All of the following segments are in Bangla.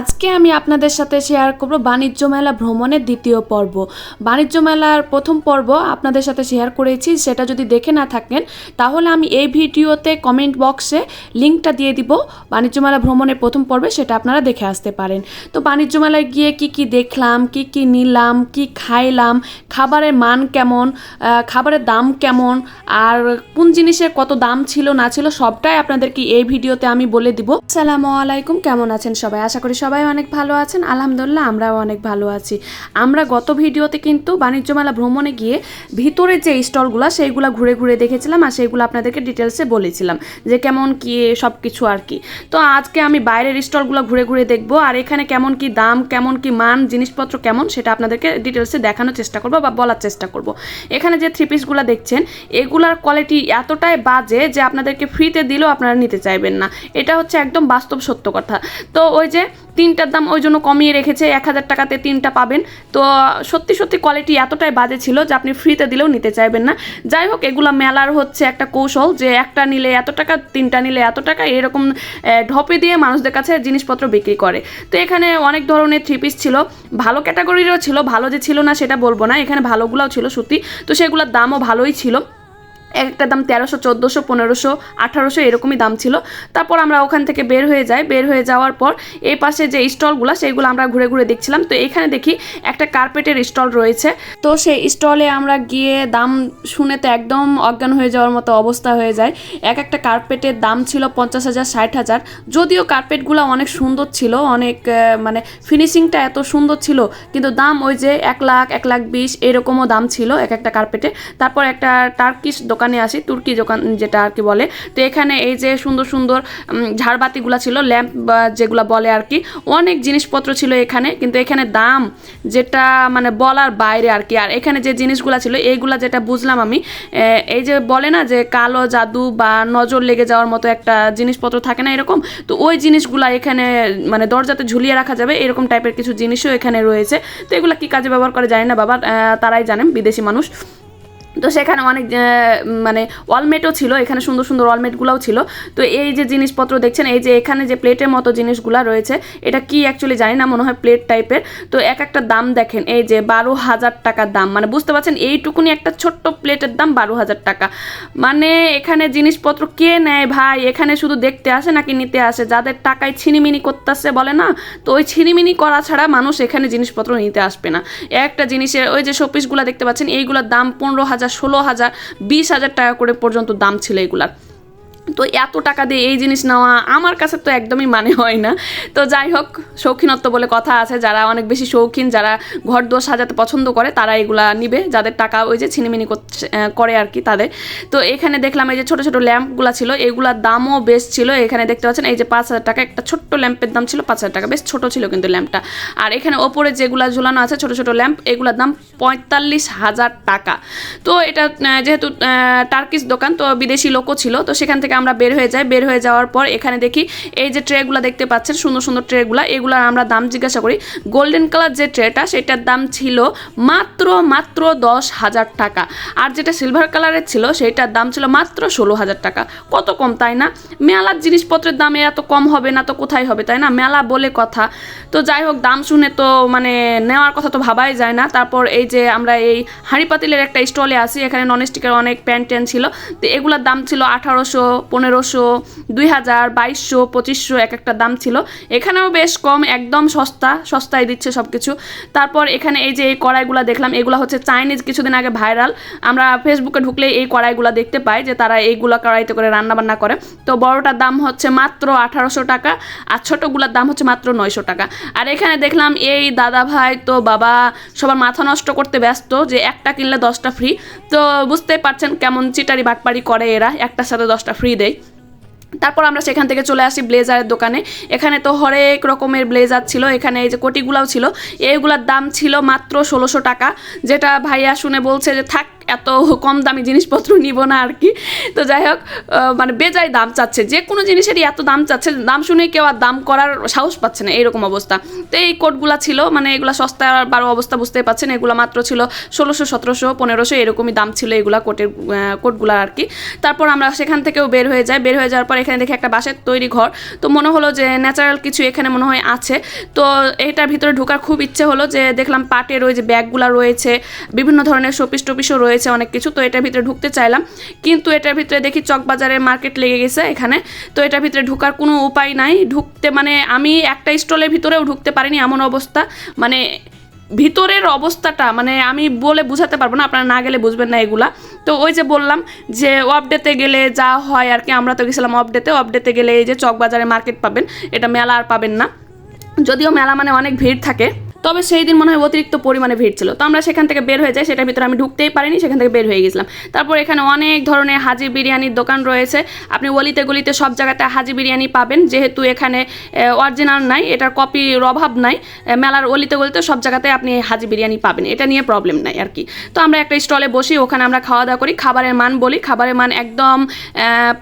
আজকে আমি আপনাদের সাথে শেয়ার করব বাণিজ্য মেলা ভ্রমণের দ্বিতীয় পর্ব। বাণিজ্য মেলার প্রথম পর্ব আপনাদের সাথে শেয়ার করেছি, সেটা যদি দেখে না থাকেন, তাহলে আমি এই ভিডিওতে কমেন্ট বক্সে লিঙ্কটা দিয়ে দিব। বাণিজ্য মেলা ভ্রমণের প্রথম পর্বে সেটা আপনারা দেখে আসতে পারেন। তো বাণিজ্য মেলায় গিয়ে কি কি দেখলাম, কি কি নিলাম, কি খাইলাম, খাবারের মান কেমন খাবারের দাম কেমন, আর কোন জিনিসের কত দাম ছিল না ছিল সবটাই আপনাদেরকে এই ভিডিওতে আমি বলে দিব। সালামু আলাইকুম, কেমন আছেন সবাই? আশা করি সবাই অনেক ভালো আছেন, আলহামদুলিল্লাহ আমরাও অনেক ভালো আছি। আমরা গত ভিডিওতে কিন্তু বাণিজ্য মেলা ভ্রমণে গিয়ে ভিতরে যে স্টলগুলো, সেইগুলো ঘুরে ঘুরে দেখেছিলাম আর সেইগুলো আপনাদেরকে ডিটেলসে বলেছিলাম যে কেমন কি সব কিছু আর কি। তো আজকে আমি বাইরের স্টলগুলো ঘুরে ঘুরে দেখব আর এখানে কেমন কি দাম, কেমন কি মান, জিনিসপত্র কেমন সেটা আপনাদেরকে ডিটেলসে দেখানোর চেষ্টা করব বা বলার চেষ্টা করব। এখানে যে থ্রি পিসগুলো দেখছেন, এগুলার কোয়ালিটি এতটাই বাজে যে আপনাদেরকে ফ্রিতে দিলেও আপনারা নিতে চাইবেন না। এটা হচ্ছে একদম বাস্তব সত্য কথা। তো ওই যে তিনটার দাম ওই জন্য কমিয়ে রেখেছে, এক হাজার টাকাতে তিনটা পাবেন। তো সত্যি সত্যি কোয়ালিটি এতটাই বাজে ছিল যে আপনি ফ্রিতে দিলেও নিতে চাইবেন না। যাই হোক, এগুলো মেলার হচ্ছে একটা কৌশল যে একটা নিলে এত টাকা, তিনটা নিলে এত টাকা, এরকম ঢপে দিয়ে মানুষদের কাছে জিনিসপত্র বিক্রি করে। তো এখানে অনেক ধরনের থ্রি পিস ছিল। ভালো ক্যাটাগরিরও ছিল, ভালো যে ছিল না সেটা বলব না, এখানে ভালোগুলোও ছিল সত্যি। তো সেগুলোর দামও ভালোই ছিল। একটা দাম তেরোশো, চোদ্দোশো, পনেরোশো, আঠারোশো এরকমই দাম ছিল। তারপর আমরা ওখান থেকে বের হয়ে যাই। বের হয়ে যাওয়ার পর এই পাশে যে স্টলগুলো, সেইগুলো আমরা ঘুরে ঘুরে দেখছিলাম। তো এখানে দেখি একটা কার্পেটের স্টল রয়েছে। তো সেই স্টলে আমরা গিয়ে দাম শুনে তো একদম অজ্ঞান হয়ে যাওয়ার মতো অবস্থা হয়ে যায়। এক একটা কার্পেটের দাম ছিল পঞ্চাশ হাজার, ষাট হাজার। যদিও কার্পেটগুলো অনেক সুন্দর ছিল, অনেক মানে ফিনিশিংটা এত সুন্দর ছিল, কিন্তু দাম ওই যে এক লাখ এক লাখ বিশ এরকমও দাম ছিল এক একটা কার্পেটে। তারপর একটা টার্কিশ দোকানে আসি, তুর্কি দোকান যেটা আর কি বলে। তো এখানে এই যে সুন্দর সুন্দর ঝাড়বাতিগুলো ছিল, ল্যাম্প বা যেগুলো বলে আর কি, অনেক জিনিসপত্র ছিল এখানে। কিন্তু এখানে দাম যেটা মানে বলার বাইরে আর কি। আর এখানে যে জিনিসগুলো ছিল, এইগুলা যেটা বুঝলাম আমি এই যে বলে না যে কালো জাদু বা নজর লেগে যাওয়ার মতো একটা জিনিসপত্র থাকে না এরকম, তো ওই জিনিসগুলা এখানে মানে দরজাতে ঝুলিয়ে রাখা যাবে, এরকম টাইপের কিছু জিনিসও এখানে রয়েছে। তো এগুলো কি কাজে ব্যবহার করে জানি না বাবা তারাই জানেন, বিদেশি মানুষ। তো সেখানে অনেক মানে ওয়ালমেটও ছিল, এখানে সুন্দর সুন্দর ওয়ালমেটগুলোও ছিল। তো এই যে জিনিসপত্র দেখছেন, এই যে এখানে যে প্লেটের মতো জিনিসগুলো রয়েছে, এটা কি অ্যাকচুয়ালি জানি না, মনে হয় প্লেট টাইপের তো এক একটা দাম দেখেন, এই যে বারো হাজার টাকার দাম। মানে বুঝতে পারছেন, এইটুকুনি একটা ছোট্ট প্লেটের দাম বারো হাজার টাকা। মানে এখানে জিনিসপত্র কে নেয় ভাই? এখানে শুধু দেখতে আসে নাকি নিতে আসে? যাদের টাকায় ছিনিমিনি করতেছে বলে না, তো ওই ছিনিমিনি করা ছাড়া মানুষ এখানে জিনিসপত্র নিতে আসবে না। একটা জিনিসের ওই যে শোপিসগুলো দেখতে পাচ্ছেন, এইগুলোর দাম পনেরো হাজার ষোলো হাজার বিশ হাজার টাকা করে পর্যন্ত দাম ছিল এগুলার। তো এত টাকা দিয়ে এই জিনিস নেওয়া আমার কাছে তো একদমই মানে হয় না। তো যাই হোক, শৌখিনত্ব বলে কথা আছে, যারা অনেক বেশি শৌখিন, যারা ঘর দোর সাজাতে পছন্দ করে, তারা এগুলা নিবে। যাদের টাকা ওই যে ছিনিমিনি করে আর কি তাদের। তো এখানে দেখলাম এই যে ছোট ছোট ল্যাম্পগুলো ছিল, এগুলার দামও বেশ ছিল। এখানে দেখতে পাচ্ছেন, এই যে পাঁচ হাজার টাকা, একটা ছোট্ট ল্যাম্পের দাম ছিল পাঁচ হাজার টাকা। বেশ ছোট ছিল কিন্তু ল্যাম্পটা। আর এখানে ওপরে যেগুলো ঝুলানো আছে, ছোট ছোট ল্যাম্প, এগুলার দাম পঁয়তাল্লিশ হাজার টাকা। তো এটা যেহেতু টার্কিশ দোকান, তো বিদেশি লোকও ছিল। তো সেখান থেকে আমরা বের হয়ে যাই। বের হয়ে যাওয়ার পর এখানে দেখি এই যে ট্রেগুলো দেখতে পাচ্ছেন, সুন্দর সুন্দর ট্রেগুলো। এগুলার আমরা দাম জিজ্ঞাসা করি। গোল্ডেন কালার যে ট্রেটা, সেটার দাম ছিল মাত্র মাত্র দশ হাজার টাকা। আর যেটা সিলভার কালারের ছিল, সেটার দাম ছিল মাত্র ষোলো হাজার টাকা। কত কম, তাই না? মেলার জিনিসপত্রের দামে এত কম হবে না তো কোথায় হবে, তাই না? মেলা বলে কথা। তো যাই হোক, দাম শুনে তো মানে নেওয়ার কথা তো ভাবাই যায় না। তারপর এই যে আমরা এই হাঁড়ি পাতিলের একটা স্টলে আসি এখানে নন স্টিকের অনেক প্যান্ট ট্যান ছিল। তো এগুলোর দাম ছিল আঠারোশো পনেরোশো, দুই হাজার, বাইশশো, পঁচিশশো এক একটা দাম ছিল। এখানেও বেশ কম, একদম সস্তা, সস্তায় দিচ্ছে সব কিছু তারপর এখানে এই যে এই কড়াইগুলো দেখলাম, এগুলো হচ্ছে চাইনিজ কিছুদিন আগে ভাইরাল। আমরা ফেসবুকে ঢুকলে এই কড়াইগুলো দেখতে পাই যে তারা এইগুলো কড়াইতে করে রান্নাবান্না করে। তো বড়টার দাম হচ্ছে মাত্র আঠারোশো টাকা, আর ছোটোগুলোর দাম হচ্ছে মাত্র নয়শো টাকা। আর এখানে দেখলাম, এই দাদা ভাই তো বাবা, সবার মাথা নষ্ট করতে ব্যস্ত যে একটা কিনলে দশটা ফ্রি তো বুঝতেই পারছেন কেমন চিটারি বাটপারি করে এরা, একটার সাথে দশটা ফ্রি দেয় তারপর আমরা সেখান থেকে চলে আসি ব্লেজারের দোকানে। এখানে তো হরেক রকমের ব্লেজার ছিল, এখানে এই যে কোটিগুলাও ছিল। এইগুলার দাম ছিল মাত্র ষোলোশো টাকা, যেটা ভাইয়া শুনে বলছে যে থাক এত কম দামি জিনিসপত্র নিব না আর কি। তো যাই হোক মানে বেজায় দাম চাচ্ছে। যে কোনো জিনিসেরই এত দাম চাচ্ছে, দাম শুনে কেউ আর দাম করার সাহস পাচ্ছে না এইরকম অবস্থা। তো এই কোটগুলা ছিল মানে এগুলা সস্তা বারো অবস্থা বুঝতেই পাচ্ছেন, এগুলো মাত্র ছিল ষোলোশো, সতেরোশো, পনেরোশো, এরকমই দাম ছিল এগুলা কোটের কোটগুলা আর কি। তারপর আমরা সেখান থেকেও বের হয়ে যাই। বের হয়ে যাওয়ার পর এখানে দেখি একটা বাসের তৈরি ঘর। তো মনে হলো যে ন্যাচারাল কিছু এখানে মনে হয় আছে। তো এটার ভিতরে ঢোকার খুব ইচ্ছে হলো যে দেখলাম পাটের ওই যে ব্যাগগুলো রয়েছে, বিভিন্ন ধরনের শোপিস টোপিসও রয়েছে। অনেক কিছু, তো এটার ভিতরে ঢুকতে চাইলাম। কিন্তু এটার ভিতরে দেখি চকবাজারের মার্কেট লেগে গেছে এখানে, তো এটার ভিতরে ঢুকার কোনো উপায় নাই। ঢুকতে মানে আমি একটা স্টলের ভিতরেও ঢুকতে পারিনি এমন অবস্থা। মানে ভিতরের অবস্থাটা মানে আমি বলে বুঝাতে পারব না, আপনারা না গেলে বুঝবেন না এগুলা। তো ওই যে বললাম যে অপডেতে গেলে যা হয় আর কি, আমরা তো গেছিলাম অপডেতে অপডেতে গেলে এই যে চকবাজারে মার্কেট পাবেন, এটা মেলা আর পাবেন না। যদিও মেলা মানে অনেক ভিড় থাকে তবে সেই দিন মনে হয় অতিরিক্ত পরিমাণে ভিড় ছিল। তো আমরা সেখান থেকে বের হয়ে যাই, সেটার ভিতরে আমি ঢুকতেই পারিনি, সেখান থেকে বের হয়ে গেছিলাম। তারপর এখানে অনেক ধরনের হাজি বিরিয়ানির দোকান রয়েছে। আপনি অলিতে গলিতে সব জায়গাতে হাজি বিরিয়ানি পাবেন। যেহেতু এখানে অরিজিনাল নাই, এটার কপির অভাব নাই মেলার অলিতে গলিতে সব জায়গাতে আপনি হাজি বিরিয়ানি পাবেন। এটা নিয়ে প্রবলেম নাই আর কি। তো আমরা একটা স্টলে বসি, ওখানে আমরা খাওয়া দাওয়া করি। খাবারের মান বলি, খাবারের মান একদম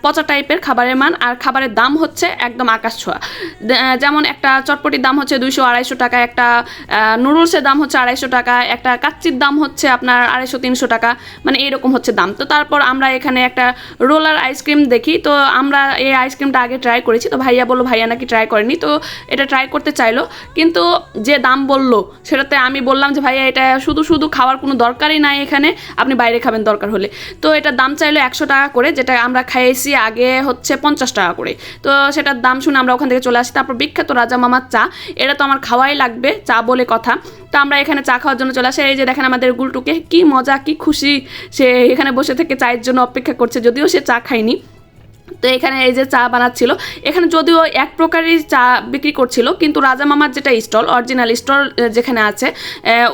পচা টাইপের খাবারের মান, আর খাবারের দাম হচ্ছে একদম আকাশ ছোঁয়া। যেমন একটা চটপটির দাম হচ্ছে দুইশো আড়াইশো টাকা, একটা নুডলসের দাম হচ্ছে আড়াইশো টাকা, একটা কাচ্চির দাম হচ্ছে আপনার আড়াইশো, তিনশো টাকা মানে এরকম হচ্ছে দাম। তো তারপর আমরা এখানে একটা রোলার আইসক্রিম দেখি। তো আমরা এই আইসক্রিমটা আগে ট্রাই করেছি। তো ভাইয়া বলল, ভাইয়া নাকি ট্রাই করেনি। তো এটা ট্রাই করতে চাইলো। কিন্তু যে দাম বলল, সেটাতে আমি বললাম যে, ভাইয়া, এটা শুধু শুধু খাওয়ার কোনো দরকারই নাই এখানে। আপনি বাইরে খাবেন, দরকার হলে। তো এটা দাম চাইলো একশো টাকা করে, যেটা আমরা খাইয়েছি আগে হচ্ছে পঞ্চাশ টাকা করে। তো সেটার দাম শুনে আমরা ওখান থেকে চলে আসি। তারপর বিখ্যাত রাজা মামার চা। এটা তো আমার খাওয়াই লাগবে। চা বলে কথা। তো আমরা এখানে চা খাওয়ার জন্য চলে আসে। এই যে দেখেন আমাদের গুলটুকে, কি মজা, কি খুশি। সে এখানে বসে থেকে চায়ের জন্য অপেক্ষা করছে, যদিও সে চা খায়নি। তো এখানে এই যে চা বানাচ্ছিল, এখানে যদিও এক প্রকারই চা বিক্রি করছিল, কিন্তু রাজা মামার যেটা স্টল অরিজিনাল স্টল যেখানে আছে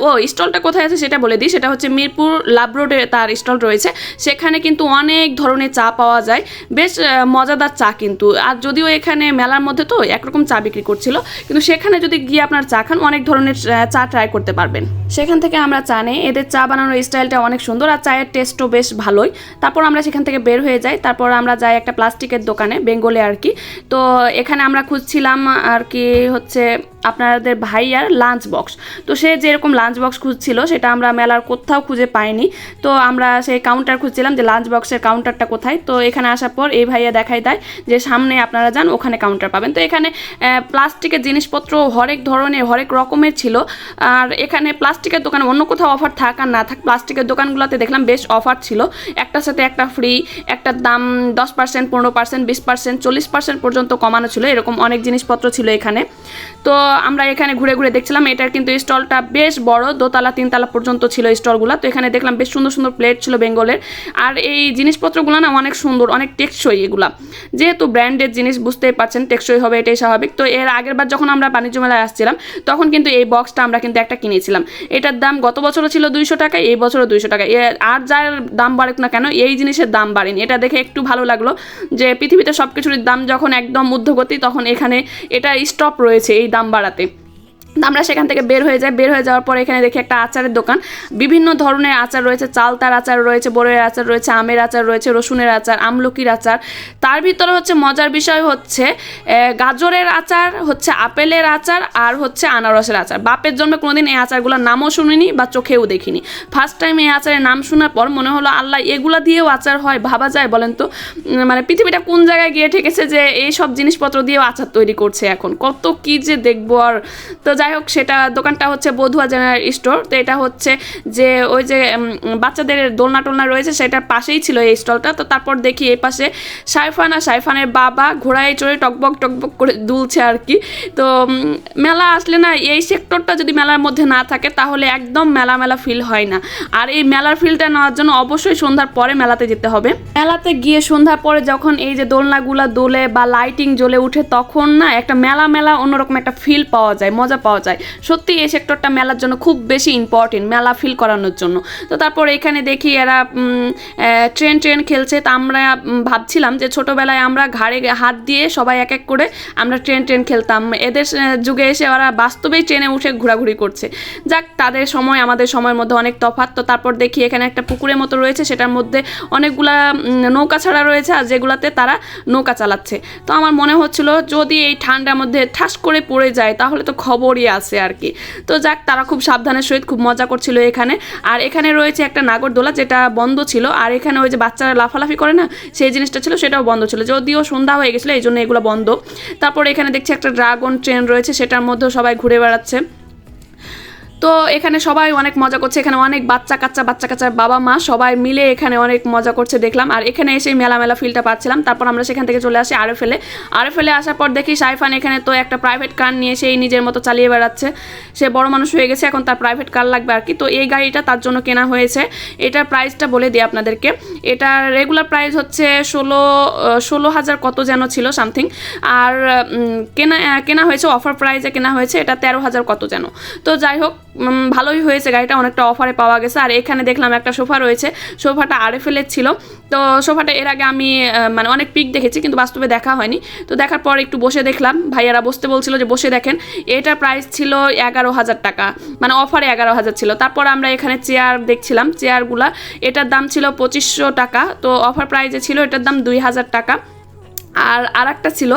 ও স্টলটা কোথায় আছে সেটা বলে দিই, সেটা হচ্ছে মিরপুর লাভ রোডে তার স্টল রয়েছে, সেখানে কিন্তু অনেক ধরনের চা পাওয়া যায়, বেশ মজাদার চা কিন্তু, আর যদিও এখানে মেলার মধ্যে তো একরকম চা বিক্রি করছিল, কিন্তু সেখানে যদি গিয়ে আপনার চা খান, অনেক ধরনের চা ট্রাই করতে পারবেন। সেখান থেকে আমরা চা নেই, এদের চা বানানোর স্টাইলটা অনেক সুন্দর, আর চায়ের টেস্টও বেশ ভালোই, তারপর আমরা সেখান থেকে বের হয়ে যাই, তারপর আমরা যাই একটা প্লাস্টিকের দোকানে বেঙ্গলে আর কি। তো এখানে আমরা খুঁজছিলাম আর কি হচ্ছে আপনাদের ভাইয়ার লাঞ্চ বক্স তো সে যেরকম লাঞ্চ বক্স খুঁজছিল, সেটা আমরা মেলার কোথাও খুঁজে পাইনি। তো আমরা সেই কাউন্টার খুঁজছিলাম যে লাঞ্চ বক্সের কাউন্টারটা কোথায়। তো এখানে আসার পর এই ভাইয়া দেখাই দেয় যে সামনে আপনারা যান, ওখানে কাউন্টার পাবেন। তো এখানে প্লাস্টিকের জিনিসপত্র হরেক ধরনের, হরেক রকমের ছিল। আর এখানে প্লাস্টিকের দোকানে অন্য কোথাও অফার থাক আর না থাক, প্লাস্টিকের দোকানগুলোতে দেখলাম বেশ অফার ছিল। একটার সাথে একটা ফ্রি একটার দাম দশ পার্সেন্ট পনেরো পার্সেন্ট বিশ পার্সেন্ট চল্লিশ পার্সেন্ট পর্যন্ত কমানো ছিল। এরকম অনেক জিনিসপত্র ছিল এখানে। তো আমরা এখানে ঘুরে ঘুরে দেখছিলাম, এটার কিন্তু স্টলটা বেশ বড়, দোতলা, তিনতলা পর্যন্ত ছিল স্টলগুলো। তো এখানে দেখলাম বেশ সুন্দর সুন্দর প্লেট ছিল বেঙ্গলের। আর এই জিনিসপত্রগুলো না অনেক সুন্দর, অনেক টেকসই এগুলা। যেহেতু ব্র্যান্ডের জিনিস বুঝতেই পারছেন টেকসই হবে, এটাই স্বাভাবিক। তো এর আগের বার যখন আমরা বাণিজ্য মেলায় আসছিলাম, তখন কিন্তু এই বক্সটা আমরা কিন্তু একটা কিনেছিলাম। এটার দাম গত বছরও ছিল দুইশো টাকা, এই বছরও দুইশো টাকা। আর যার দাম বাড়ুক না কেন, এই জিনিসের দাম বাড়েনি। এটা দেখে একটু ভালো লাগল যে পৃথিবীতে সব কিছুর দাম যখন একদম ঊর্ধ্বগতি, তখন এখানে এটা স্টপ রয়েছে, এই দাম বাড়াতে তো আমরা সেখান থেকে বের হয়ে যাই। বের হয়ে যাওয়ার পর এখানে দেখি একটা আচারের দোকান। বিভিন্ন ধরনের আচার রয়েছে। চালতার আচার রয়েছে, বড়ের আচার রয়েছে, আমের আচার রয়েছে, রসুনের আচার, আমলকির আচার। তার ভিতরে হচ্ছে মজার বিষয় হচ্ছে গাজরের আচার, হচ্ছে আপেলের আচার আর হচ্ছে আনারসের আচার। বাপের জন্য কোনোদিন এই আচারগুলোর নামও শুনিনি বা চোখেও দেখিনি। ফার্স্ট টাইম এই আচারের নাম শোনার পর মনে হলো, আল্লাহ, এগুলা দিয়েও আচার হয়, ভাবা যায় বলেন তো? মানে পৃথিবীটা কোন জায়গায় গিয়ে ঠেকেছে যে, এই সব জিনিসপত্র দিয়েও আচার তৈরি করছে এখন? কত কি যে দেখব আর? তো যাই হোক, সেটা দোকানটা হচ্ছে বধুয়া জেনারেল স্টোর। তো এটা হচ্ছে যে ওই যে বাচ্চাদের দোলনা টোলনা রয়েছে, সেটার পাশেই ছিল এই স্টলটা। তো তারপর দেখি এই পাশে সাইফান, আর সাইফানের বাবা ঘোড়ায় চড়ে টকবক টকবক করে দুলছে আর কি। তো মেলা আসলে না, এই সেক্টরটা যদি মেলার মধ্যে না থাকে, তাহলে একদম মেলা মেলা ফিল হয় না। আর এই মেলার ফিলটা নেওয়ার জন্য অবশ্যই সন্ধ্যার পরে মেলাতে যেতে হবে। মেলাতে গিয়ে সন্ধ্যার পরে যখন এই যে দোলনাগুলা দোলে বা লাইটিং জ্বলে উঠে, তখন না একটা মেলা মেলা অন্যরকম একটা ফিল পাওয়া যায়, মজা পাওয়া যায়। সত্যি এই সেক্টরটা মেলার জন্য খুব বেশি ইম্পর্টেন্ট মেলা ফিল করানোর জন্য। তো তারপর এখানে দেখি এরা ট্রেন ট্রেন খেলছে। তা আমরা ভাবছিলাম যে ছোটোবেলায় আমরা ঘাড়ে হাত দিয়ে সবাই এক এক করে আমরা ট্রেন ট্রেন খেলতাম। এদের যুগে এসে ওরা বাস্তবেই ট্রেনে উঠে ঘোরাঘুরি করছে। যাক, তাদের সময়, আমাদের সময়ের মধ্যে অনেক তফাৎ। তো তারপর দেখি এখানে একটা পুকুরের মতো রয়েছে, সেটার মধ্যে অনেকগুলা নৌকা ছাড়া রয়েছে আর যেগুলাতে তারা নৌকা চালাচ্ছে। তো আমার মনে হচ্ছিল, যদি এই ঠান্ডার মধ্যে ঠাস করে পড়ে যায়, তাহলে তো খবরই আছে আর কি। তো যাক, তারা খুব সাবধানের সহিত খুব মজা করছিল এখানে। আর এখানে রয়েছে একটা নাগরদোলা যেটা বন্ধ ছিল। আর এখানে ওই যে বাচ্চারা লাফালাফি করে না, সেই জিনিসটা ছিল, সেটাও বন্ধ ছিল। যদিও সন্ধ্যা হয়ে গেছিল এই জন্য এগুলো বন্ধ। তারপর এখানে দেখছি একটা ড্রাগন ট্রেন রয়েছে, সেটার মধ্যেও সবাই ঘুরে বেড়াচ্ছে। তো এখানে সবাই অনেক মজা করছে, এখানে অনেক বাচ্চা কাচ্চা, বাচ্চা কাচ্চার বাবা মা সবাই মিলে এখানে অনেক মজা করছে দেখলাম। আর এখানে এসে মেলা মেলা ফিলটা পাচ্ছিলাম, তারপর আমরা সেখান থেকে চলে আসি আরে ফেলে আরে ফেলে আসার পর দেখি সাইফান এখানে তো একটা প্রাইভেট কার নিয়ে সেই নিজের মতো চালিয়ে বেড়াচ্ছে। সে বড় মানুষ হয়ে গেছে, এখন তার প্রাইভেট কার লাগবে আর কি। তো এই গাড়িটা তার জন্য কেনা হয়েছে। এটার প্রাইসটা বলে দিই আপনাদেরকে। এটার রেগুলার প্রাইস হচ্ছে ষোলো ষোলো হাজার কত যেন ছিল সামথিং আর কেনা কেনা হয়েছে অফার প্রাইসে কেনা হয়েছে, এটা তেরো হাজার কত যেন। তো যাই হোক ভালোই হয়েছে গাড়িটা, অনেকটা অফারে পাওয়া গেছে। আর এখানে দেখলাম একটা সোফা রয়েছে, সোফাটা আরে ফেলের ছিল। তো সোফাটা এর আগে আমি মানে অনেক পিক দেখেছি, কিন্তু বাস্তবে দেখা হয়নি। তো দেখার পর একটু বসে দেখলাম, ভাইয়ারা বসতে বলছিল যে, বসে দেখেন। এটার প্রাইস ছিল এগারো হাজার টাকা মানে অফারে এগারো হাজার ছিল। তারপর আমরা এখানে চেয়ার দেখছিলাম চেয়ারগুলা এটার দাম ছিল পঁচিশশো টাকা। তো অফার প্রাইজে ছিল, এটার দাম দুই হাজার টাকা। আর আরেকটা ছিল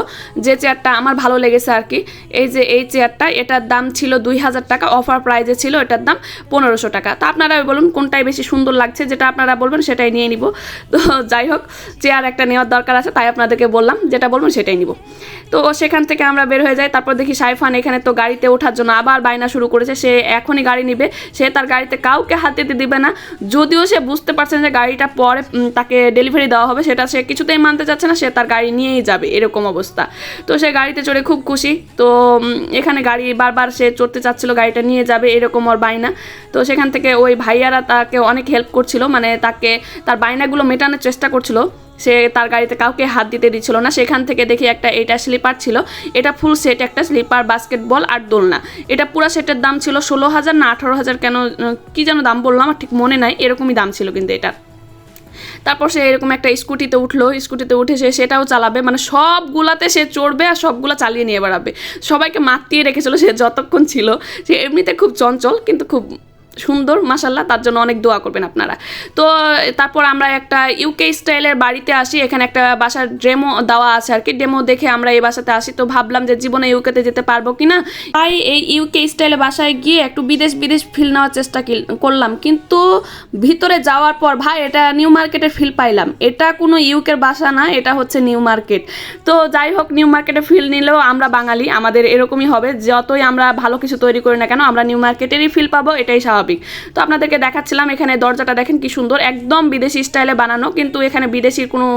যে চেয়ারটা আমার ভালো লেগেছে আর কি, এই যে এই চেয়ারটা, এটার দাম ছিল দুই হাজার টাকা অফার প্রাইজে ছিল এটার দাম পনেরোশো টাকা। তা আপনারা বলুন কোনটাই বেশি সুন্দর লাগছে, যেটা আপনারা বলবেন সেটাই নিয়ে নিব। তো যাই হোক, চেয়ার একটা নেওয়ার দরকার আছে, তাই আপনাদেরকে বললাম, যেটা বলবেন সেটাই নিব। তো সেখান থেকে আমরা বের হয়ে যাই, তারপর দেখি সাইফান এখানে তো গাড়িতে ওঠার জন্য আবার বায়না শুরু করেছে, সে এখনই গাড়ি নিবে, সে তার গাড়িতে কাউকে হাত দিতে দিবে না। যদিও সে বুঝতে পারছেন যে গাড়িটা পরে তাকে ডেলিভারি দেওয়া হবে, সেটা সে কিছুতেই মানতে চাচ্ছে না, সে তার গাড়ি নিয়েই যাবে, এরকম অবস্থা। তো সে গাড়িতে চড়ে খুব খুশি। তো এখানে গাড়ি বারবার সে চড়তে চাচ্ছিল, গাড়িটা নিয়ে যাবে, এরকম ওর বায়না। তো সেখান থেকে ওই ভাইয়ারা তাকে অনেক হেল্প করছিল মানে তাকে, তার বায়নাগুলো মেটানোর চেষ্টা করছিল। সে তার গাড়িতে কাউকে হাত দিতে দিচ্ছিল না। সেখান থেকে দেখি একটা, এটা স্লিপার ছিল। এটা ফুল সেট একটা স্লিপার বাস্কেটবল আর দোলনা। এটা পুরো সেটের দাম ছিল ষোলো হাজার না আঠারো হাজার কেন কি যেন দাম বললাম, আমার ঠিক মনে নাই, এরকমই দাম ছিল কিন্তু এটা। তারপর সে এরকম একটা স্কুটিতে উঠল, স্কুটিতে উঠে সে সেটাও চালাবে মানে সবগুলাতে সে চড়বে আর সবগুলো চালিয়ে নিয়ে বেড়াবে। সবাইকে মাতিয়ে রেখেছিল সে যতক্ষণ ছিল। সে এমনিতে খুব চঞ্চল, কিন্তু খুব সুন্দর মাসাল্লাহ তার জন্য অনেক দোয়া করবেন আপনারা। তো, তারপর আমরা একটা ইউকে স্টাইলের বাড়িতে আসি, এখানে একটা বাসার ডেমো দেওয়া আছে আর কি ডেমো দেখে আমরা এই বাসাতে আসি। তো ভাবলাম যে জীবনে ইউকেতে যেতে পারব কি না তাই এই ইউকে স্টাইলের বাসায় গিয়ে একটু বিদেশ বিদেশ ফিল নেওয়ার চেষ্টা করলাম। কিন্তু ভিতরে যাওয়ার পর, ভাই, এটা নিউ মার্কেটের ফিল পাইলাম। এটা কোনো ইউকের বাসা না, এটা হচ্ছে নিউ মার্কেট তো যাই হোক নিউ মার্কেটে ফিল নিলেও আমরা বাঙালি, আমাদের এরকমই হবে। যতই আমরা ভালো কিছু তৈরি করি না কেন, আমরা নিউ মার্কেটেরই ফিল পাবো, এটাই স্বাভাবিক। তো আপনাদেরকে দেখাচ্ছিলাম, এখানে দরজাটা দেখেন কি সুন্দর, একদম বিদেশি স্টাইলে বানানো, কিন্তু এখানে বিদেশির কোনো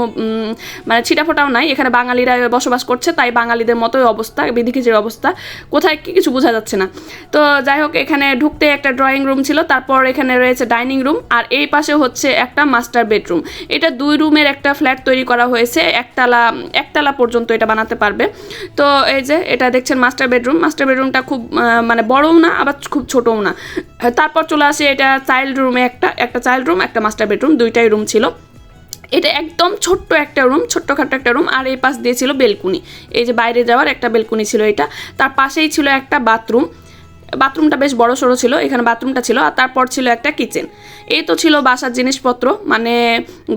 মানে ছিটাফোটাও নাই। এখানে বাঙালিরা বসবাস করছে, তাই বাঙালিদের মতোই অবস্থা বিধিখিচির অবস্থা। কোথায় কি কিছু বোঝা যাচ্ছে না। তো যাই হোক, এখানে ঢুকতে একটা ড্রয়িং রুম ছিল, তারপর এখানে রয়েছে ডাইনিং রুম আর এই পাশে হচ্ছে একটা মাস্টার বেডরুম এটা দুই রুমের একটা ফ্ল্যাট তৈরি করা হয়েছে, একতলা একতলা পর্যন্ত এটা বানাতে পারবে। তো এই যে, এটা দেখছেন মাস্টার বেডরুম মাস্টার বেডরুমটা খুব মানে বড়ও না, আবার খুব ছোটও না। তারপর চলে আসে এটা চাইল্ড রুমে একটা একটা চাইল্ড রুম একটা মাস্টার বেডরুম দুইটাই রুম ছিল। এটা একদম ছোট্ট একটা রুম ছোট্টখাট্ট একটা রুম আর এই পাশ দিয়ে ছিল বেলকুনি। এই যে বাইরে যাওয়ার একটা বেলকুনি ছিল এটা। তার পাশেই ছিল একটা বাথরুম বাথরুমটা বেশ বড় সড়ো ছিল, এখানে বাথরুমটা ছিল, আর তারপর ছিল একটা কিচেন এই তো ছিল বাসার জিনিসপত্র মানে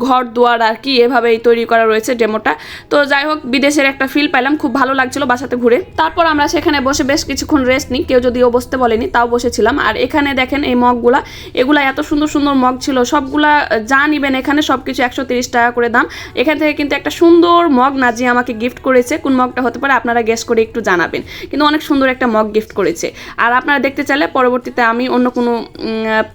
ঘর, দুয়ার আর কি এভাবেই তৈরি করা রয়েছে ডেমোটা। তো যাই হোক, বিদেশের একটা ফিল পেলাম খুব ভালো লাগছিল বাসাতে ঘুরে। তারপর আমরা সেখানে বসে বেশ কিছুক্ষণ রেস্ট নিই, কেউ যদিও বসতে বলেনি তাও বসেছিলাম। আর এখানে দেখেন এই মগগুলা, এগুলা এত সুন্দর সুন্দর মগ ছিল, সবগুলা যা নিবেন এখানে সব কিছু একশো তিরিশ টাকা করে দাম। এখান থেকে কিন্তু একটা সুন্দর মগ নাজি আমাকে গিফট করেছে, কোন মগটা হতে পারে আপনারা গেস করে একটু জানাবেন। কিন্তু অনেক সুন্দর একটা মগ গিফট করেছে। আর আপনারা দেখতে চাইলে পরবর্তীতে আমি অন্য কোনো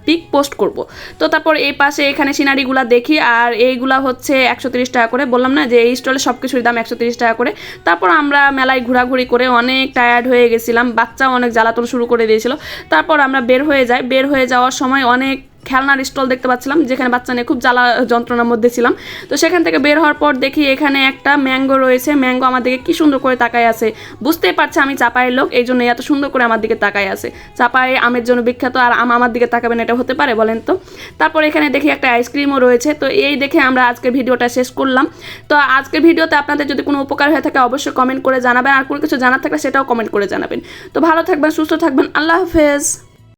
পিক পোস্ট করব। তো তারপর এই পাশে এখানে সিনারিগুলা দেখি, আর এইগুলা হচ্ছে একশো টাকা করে। বললাম না যে এই স্টলে সব কিছুর দাম একশো টাকা করে। তারপর আমরা মেলায় ঘোরাঘুরি করে অনেক টায়ার্ড হয়ে গেছিলাম বাচ্চা অনেক জ্বালাতন শুরু করে দিয়েছিল। তারপর আমরা বের হয়ে যাই। বের হয়ে যাওয়ার সময় অনেক খেলনার স্টল দেখতে পাচ্ছিলাম, যেখানে বাচ্চা নিয়ে খুব জ্বালা যন্ত্রণার মধ্যে ছিলাম। তো সেখান থেকে বের হওয়ার পর দেখি এখানে একটা ম্যাঙ্গো রয়েছে। ম্যাঙ্গো আমার দিকে কি সুন্দর করে তাকায় আছে। বুঝতেই পারছে আমি চাপায়ের লোক, এই জন্য এত সুন্দর করে আমার দিকে তাকায় আছে। চাপাই আমের জন্য বিখ্যাত, আর আম আমার দিকে তাকাবেন এটা হতে পারে বলেন তো? তারপর এখানে দেখি একটা আইসক্রিমও রয়েছে। তো এই দেখে আমরা আজকের ভিডিওটা শেষ করলাম। তো আজকের ভিডিওতে আপনাদের যদি কোনো উপকার হয়ে থাকে, অবশ্যই কমেন্ট করে জানাবেন। আর কোনো কিছু জানার থাকলে সেটাও কমেন্ট করে জানাবেন। তো ভালো থাকবেন, সুস্থ থাকবেন। আল্লাহ হাফেজ।